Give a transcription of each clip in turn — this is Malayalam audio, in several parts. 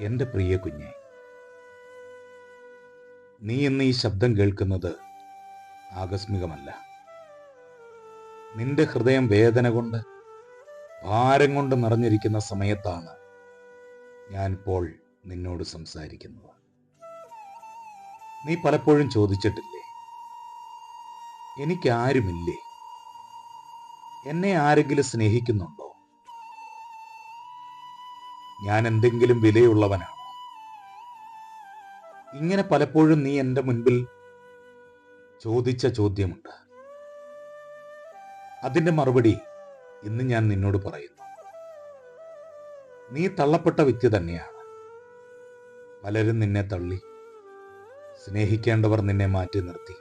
എന്റെ പ്രിയ കുഞ്ഞെ നീ ഇന്ന് ഈ ശബ്ദം കേൾക്കുന്നത് ആകസ്മികമല്ല. നിന്റെ ഹൃദയം വേദന കൊണ്ട് ഭാരം കൊണ്ട് നിറഞ്ഞിരിക്കുന്ന സമയത്താണ് ഞാനിപ്പോൾ നിന്നോട് സംസാരിക്കുന്നത്. നീ പലപ്പോഴും ചോദിച്ചിട്ടില്ലേ എനിക്കാരുമില്ലേ? എന്നെ ആരെങ്കിലും സ്നേഹിക്കുന്നുണ്ടോ? ഞാൻ എന്തെങ്കിലും വിലയുള്ളവനാണ്. ഇങ്ങനെ പലപ്പോഴും നീ എന്റെ മുൻപിൽ ചോദിച്ച ചോദ്യമുണ്ട്. അതിന്റെ മറുപടി ഇന്ന് ഞാൻ നിന്നോട് പറയുന്നു. നീ തള്ളപ്പെട്ട വ്യക്തി തന്നെയാണ്. പലരും നിന്നെ തള്ളി സ്നേഹിക്കേണ്ടവർ നിന്നെ മാറ്റി നിർത്തി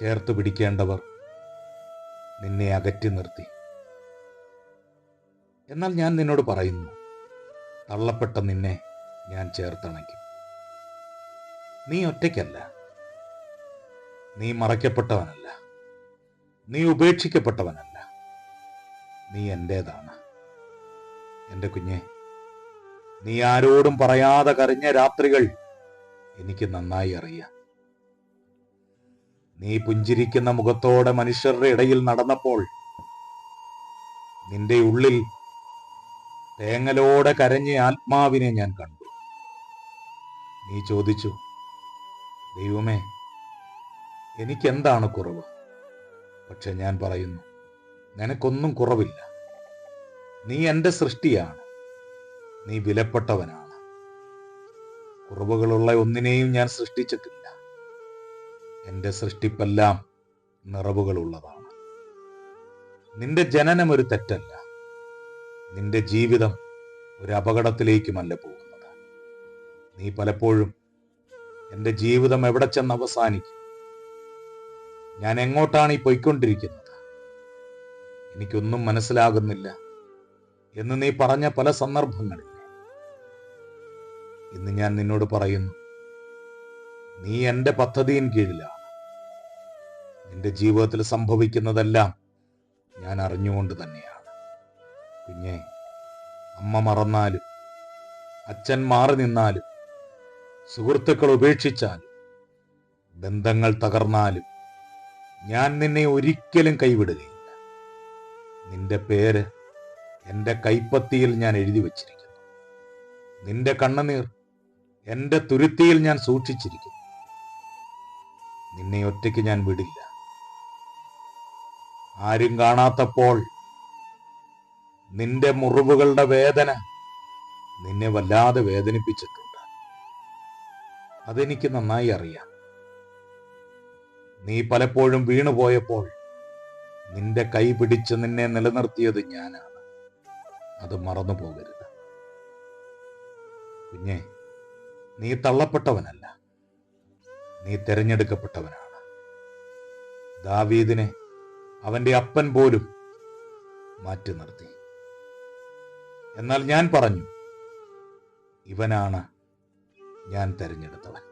ചേർത്ത് പിടിക്കേണ്ടവർ നിന്നെ അകറ്റി നിർത്തി. എന്നാൽ ഞാൻ നിന്നോട് പറയുന്നു തള്ളപ്പെട്ട നിന്നെ ഞാൻ ചേർത്തണയ്ക്കും. നീ ഒറ്റയ്ക്കല്ല. നീ മറയ്ക്കപ്പെട്ടവനല്ല. നീ ഉപേക്ഷിക്കപ്പെട്ടവനല്ല. നീ എന്റേതാണ് എന്റെ കുഞ്ഞെ നീ ആരോടും പറയാതെ കരഞ്ഞ രാത്രികൾ എനിക്ക് നന്നായി അറിയാം. നീ പുഞ്ചിരിക്കുന്ന മുഖത്തോടെ മനുഷ്യരുടെ ഇടയിൽ നടന്നപ്പോൾ നിന്റെ ഉള്ളിൽ തേങ്ങലോടെ കരഞ്ഞ ആത്മാവിനെ ഞാൻ കണ്ടു. നീ ചോദിച്ചു ദൈവമേ എനിക്കെന്താണ് കുറവ്? പക്ഷെ ഞാൻ പറയുന്നു നിനക്കൊന്നും കുറവില്ല. നീ എന്റെ സൃഷ്ടിയാണ്. നീ വിലപ്പെട്ടവനാണ്. കുറവുകളുള്ള ഒന്നിനെയും ഞാൻ സൃഷ്ടിച്ചിട്ടില്ല. എന്റെ സൃഷ്ടിപ്പെല്ലാം നിറവുകളുള്ളതാണ്. നിന്റെ ജനനം ഒരു തെറ്റല്ല. നിന്റെ ജീവിതം ഒരു അപകടത്തിലേക്കുമല്ല പോകുന്നത് നീ പലപ്പോഴും എന്റെ ജീവിതം എവിടെ ചെന്ന് അവസാനിക്കും? ഞാൻ എങ്ങോട്ടാണ് ഈ പൊയ്ക്കൊണ്ടിരിക്കുന്നത്? എനിക്കൊന്നും മനസ്സിലാകുന്നില്ല എന്ന് നീ പറഞ്ഞ പല സന്ദർഭങ്ങളിൽ. ഇന്ന് ഞാൻ നിന്നോട് പറയുന്നു നീ എന്റെ പദ്ധതിയിൻ കീഴിലാണ്. നിന്റെ ജീവിതത്തിൽ സംഭവിക്കുന്നതെല്ലാം ഞാൻ അറിഞ്ഞുകൊണ്ട് തന്നെയാണ്. കുഞ്ഞെ അമ്മ മറന്നാലും അച്ഛൻ മാറി നിന്നാലും സുഹൃത്തുക്കൾ ഉപേക്ഷിച്ചാൽ ബന്ധങ്ങൾ തകർന്നാലും ഞാൻ നിന്നെ ഒരിക്കലും കൈവിടുകയില്ല. നിന്റെ പേര് എന്റെ കൈപ്പത്തിയിൽ ഞാൻ എഴുതി വച്ചിരിക്കുന്നു. നിന്റെ കണ്ണുനീർ എന്റെ തുരുത്തിയിൽ ഞാൻ സൂക്ഷിച്ചിരിക്കുന്നു. നിന്നെ ഒറ്റയ്ക്ക് ഞാൻ വിടില്ല. ആരും കാണാത്തപ്പോൾ നിന്റെ മുറിവുകളുടെ വേദന നിന്നെ വല്ലാതെ വേദനിപ്പിച്ചിട്ടുണ്ട്. അതെനിക്ക് നന്നായി അറിയാം. നീ പലപ്പോഴും വീണുപോയപ്പോൾ നിന്റെ കൈ പിടിച്ച് നിന്നെ നിലനിർത്തിയത് ഞാനാണ്. അത് മറന്നു പോകരുത് കുഞ്ഞെ നീ തള്ളപ്പെട്ടവനല്ല. നീ തിരഞ്ഞെടുക്കപ്പെട്ടവനാണ്. ദാവീദിനെ അവന്റെ അപ്പൻ പോലും മാറ്റി നിർത്തി. എന്നാൽ ഞാൻ പറഞ്ഞു ഇവനാണ് ഞാൻ തിരഞ്ഞെടുത്തവൻ.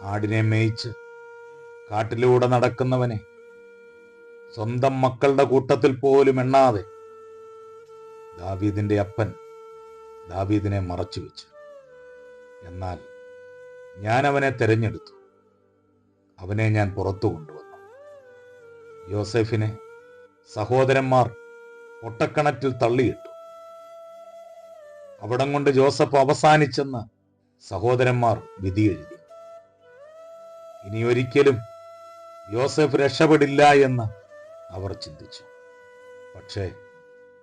ആടിനെ മേയിച്ച് കാട്ടിലൂടെ നടക്കുന്നവനെ സ്വന്തം മക്കളുടെ കൂട്ടത്തിൽ പോലും എണ്ണാതെ ദാവീദിന്റെ അപ്പൻ ദാവീദിനെ മറച്ചു വെച്ചു. എന്നാൽ ഞാൻ അവനെ തിരഞ്ഞെടുത്തു. അവനെ ഞാൻ പുറത്തു കൊണ്ടുവന്നു. യോസെഫിനെ സഹോദരന്മാർ പൊട്ടക്കണറ്റിൽ തള്ളിയിട്ടു. അവിടം കൊണ്ട് ജോസഫ് അവസാനിച്ചെന്ന് സഹോദരന്മാർ വിധി എഴുതി ഇനി ഒരിക്കലും യോസഫ് രക്ഷപ്പെടില്ല എന്ന് അവർ ചിന്തിച്ചു. പക്ഷേ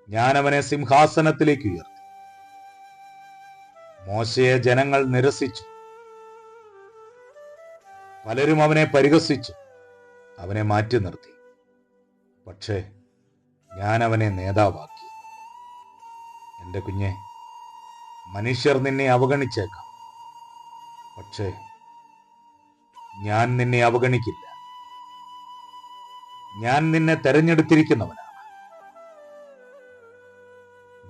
ഞാൻ അവനെ സിംഹാസനത്തിലേക്ക് ഉയർത്തി. മോശയെ ജനങ്ങൾ നിരസിച്ചു. പലരും അവനെ പരിഹസിച്ചു. അവനെ മാറ്റി നിർത്തി. പക്ഷേ ഞാൻ അവനെ നേതാവാക്കി. എന്റെ കുഞ്ഞെ മനുഷ്യർ നിന്നെ അവഗണിച്ചേക്കാം. പക്ഷേ ഞാൻ നിന്നെ അവഗണിക്കില്ല. ഞാൻ നിന്നെ തെരഞ്ഞെടുത്തിരിക്കുന്നവനാണ്.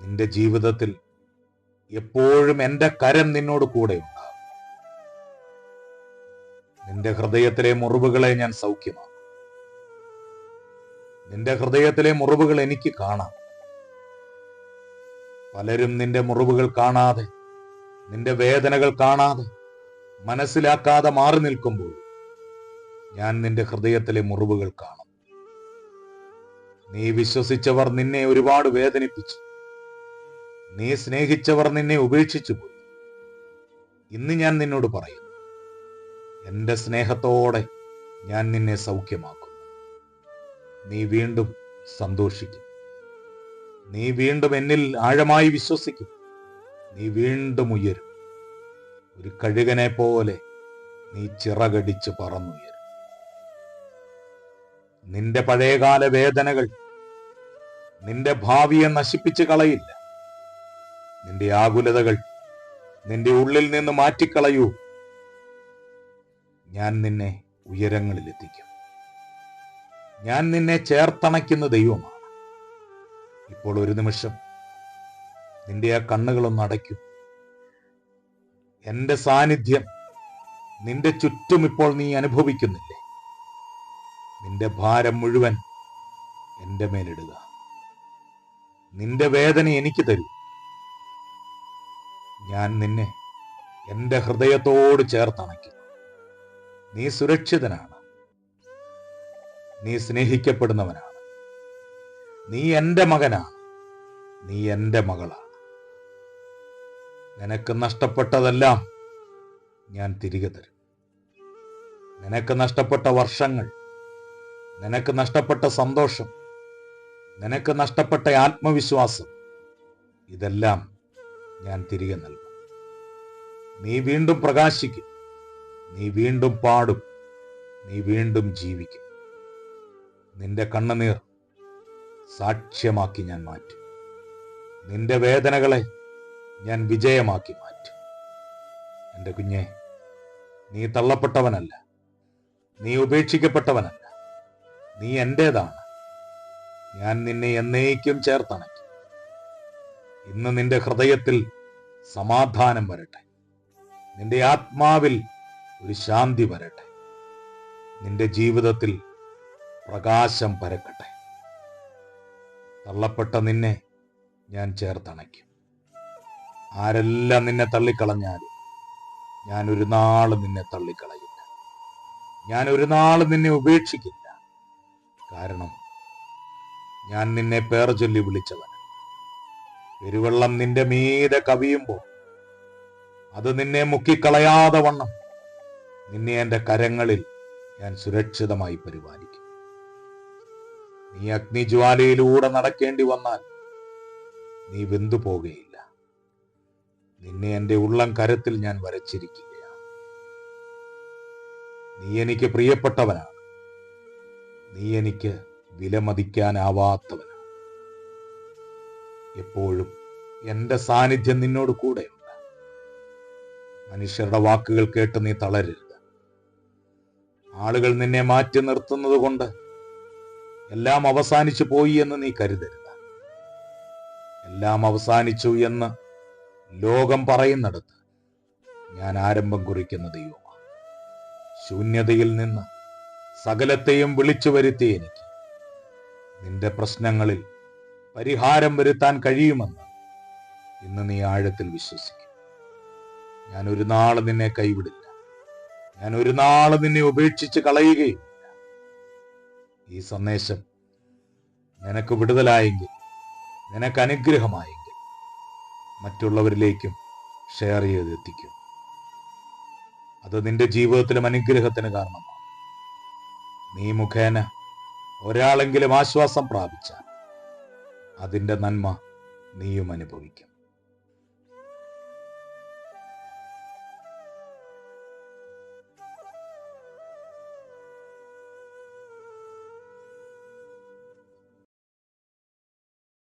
നിന്റെ ജീവിതത്തിൽ എപ്പോഴും എന്റെ കരം നിന്നോട് കൂടെ ഉണ്ടാകും നിന്റെ ഹൃദയത്തിലെ മുറിവുകളെ ഞാൻ സൗഖ്യമാക്കും. നിന്റെ ഹൃദയത്തിലെ മുറിവുകൾ എനിക്ക് കാണാം. പലരും നിന്റെ മുറിവുകൾ കാണാതെ നിന്റെ വേദനകൾ കാണാതെ മനസ്സിലാക്കാതെ മാറി നിൽക്കുമ്പോൾ ഞാൻ നിന്റെ ഹൃദയത്തിലെ മുറിവുകൾ കാണും. നീ വിശ്വസിച്ചവർ നിന്നെ ഒരുപാട് വേദനിപ്പിച്ചു. നീ സ്നേഹിച്ചവർ നിന്നെ ഉപേക്ഷിച്ചു പോയി. ഇന്ന് ഞാൻ നിന്നോട് പറയുന്നു എന്റെ സ്നേഹത്തോടെ ഞാൻ നിന്നെ സൗഖ്യമാക്കുന്നു നീ വീണ്ടും സന്തോഷിക്കും. നീ വീണ്ടും എന്നിൽ ആഴമായി വിശ്വസിക്കും. നീ വീണ്ടും ഉയരും. ഒരു കഴുകനെ പോലെ നീ ചിറകടിച്ച് പറന്നുയരും. നിന്റെ പഴയകാല വേദനകൾ നിന്റെ ഭാവിയെ നശിപ്പിച്ച് കളയില്ല. നിന്റെ ആകുലതകൾ നിന്റെ ഉള്ളിൽ നിന്ന് മാറ്റിക്കളയൂ. ഞാൻ നിന്നെ ഉയരങ്ങളിലെത്തിക്കും. ഞാൻ നിന്നെ ചേർത്തണയ്ക്കുന്ന ദൈവമാണ്. ഇപ്പോൾ ഒരു നിമിഷം നിന്റെ ആ കണ്ണുകളൊന്ന് അടയ്ക്കും. എന്റെ സാന്നിധ്യം നിന്റെ ചുറ്റും ഇപ്പോൾ നീ അനുഭവിക്കുന്നില്ലേ? നിന്റെ ഭാരം മുഴുവൻ എന്റെ മേലിടുക. നിന്റെ വേദന എനിക്ക് തരൂ. ഞാൻ നിന്നെ എന്റെ ഹൃദയത്തോട് ചേർത്തണയ്ക്കുന്നു നീ സുരക്ഷിതനാണ്. നീ സ്നേഹിക്കപ്പെടുന്നവനാണ്. നീ എന്റെ മകനാണ്. നീ എന്റെ മകളാണ്. നിനക്ക് നഷ്ടപ്പെട്ടതെല്ലാം ഞാൻ തിരികെ തരും. നിനക്ക് നഷ്ടപ്പെട്ട വർഷങ്ങൾ നിനക്ക് നഷ്ടപ്പെട്ട സന്തോഷം നിനക്ക് നഷ്ടപ്പെട്ട ആത്മവിശ്വാസം ഇതെല്ലാം ഞാൻ തിരികെ നൽകും. നീ വീണ്ടും പ്രകാശിക്കും. നീ വീണ്ടും പാടും. നീ വീണ്ടും ജീവിക്കും. നിന്റെ കണ്ണുനീർ സാക്ഷ്യമാക്കി ഞാൻ മാറ്റും. നിന്റെ വേദനകളെ ഞാൻ വിജയമാക്കി മാറ്റും. എന്റെ കുഞ്ഞെ നീ തള്ളപ്പെട്ടവനല്ല. നീ ഉപേക്ഷിക്കപ്പെട്ടവനല്ല. നീ എന്റേതാണ് ഞാൻ നിന്നെ എന്നേക്കും ചേർത്തണയ്ക്കും. ഇന്ന് നിന്റെ ഹൃദയത്തിൽ സമാധാനം വരട്ടെ. നിന്റെ ആത്മാവിൽ ഒരു ശാന്തി വരട്ടെ. നിന്റെ ജീവിതത്തിൽ പ്രകാശം പരക്കട്ടെ. തള്ളപ്പെട്ട നിന്നെ ഞാൻ ചേർത്തണയ്ക്കും. ആരെല്ലാം നിന്നെ തള്ളിക്കളഞ്ഞാലും ഞാൻ ഒരു നാൾ നിന്നെ തള്ളിക്കളയില്ല. ഞാൻ ഒരു നാൾ നിന്നെ ഉപേക്ഷിക്കില്ല. കാരണം ഞാൻ നിന്നെ പേർ ചൊല്ലി വിളിച്ചവൻ പെരുവെള്ളം നിന്റെ മീതെ കവിയുമ്പോൾ അത് നിന്നെ മുക്കിക്കളയാതെ വണ്ണം. നിന്നെ എന്റെ കരങ്ങളിൽ ഞാൻ സുരക്ഷിതമായി പരിപാലിക്കും. നീ അഗ്നിജ്വാലയിലൂടെ നടക്കേണ്ടി വന്നാൽ നീ വെന്തു പോകുകയില്ല നിന്നെ എന്റെ ഉള്ളം കരത്തിൽ ഞാൻ വരച്ചിരിക്കുകയാണ്. നീ എനിക്ക് പ്രിയപ്പെട്ടവനാണ്. നീ എനിക്ക് വിലമതിക്കാനാവാത്തവനാണ്. എപ്പോഴും എന്റെ സാന്നിധ്യം നിന്നോട് കൂടെയുണ്ട്. മനുഷ്യരുടെ വാക്കുകൾ കേട്ട് നീ തളരരുത്. ആളുകൾ നിന്നെ മാറ്റി നിർത്തുന്നത് കൊണ്ട് എല്ലാം അവസാനിച്ചു പോയി എന്ന് നീ കരുതരുത്. എല്ലാം അവസാനിച്ചു എന്ന് ലോകം പറയുന്നിടത്ത് ഞാൻ ആരംഭം കുറിക്കുന്ന ദൈവമാണ് ശൂന്യതയിൽ നിന്ന് സകലത്തെയും വിളിച്ചു വരുത്തി എനിക്ക്. നിന്റെ പ്രശ്നങ്ങളിൽ പരിഹാരം വരുത്താൻ കഴിയുമെന്ന് ഇന്ന് നീ ആഴത്തിൽ വിശ്വസിക്കും. ഞാൻ ഒരു നാൾ നിന്നെ കൈവിടില്ല. ഞാൻ ഒരു നാൾ നിന്നെ ഉപേക്ഷിച്ച് കളയുകയില്ല ഈ സന്ദേശം നിനക്ക് വിടുതലായെങ്കിൽ നിനക്ക് അനുഗ്രഹമായെങ്കിൽ മറ്റുള്ളവരിലേക്കും ഷെയർ ചെയ്ത് എത്തിക്കും. അത് നിന്റെ ജീവിതത്തിലും അനുഗ്രഹത്തിന് കാരണമാണ്. നീ മുഖേന ഒരാളെങ്കിലും ആശ്വാസം പ്രാപിച്ചാൽ അതിന്റെ നന്മ നീയും അനുഭവിക്കും.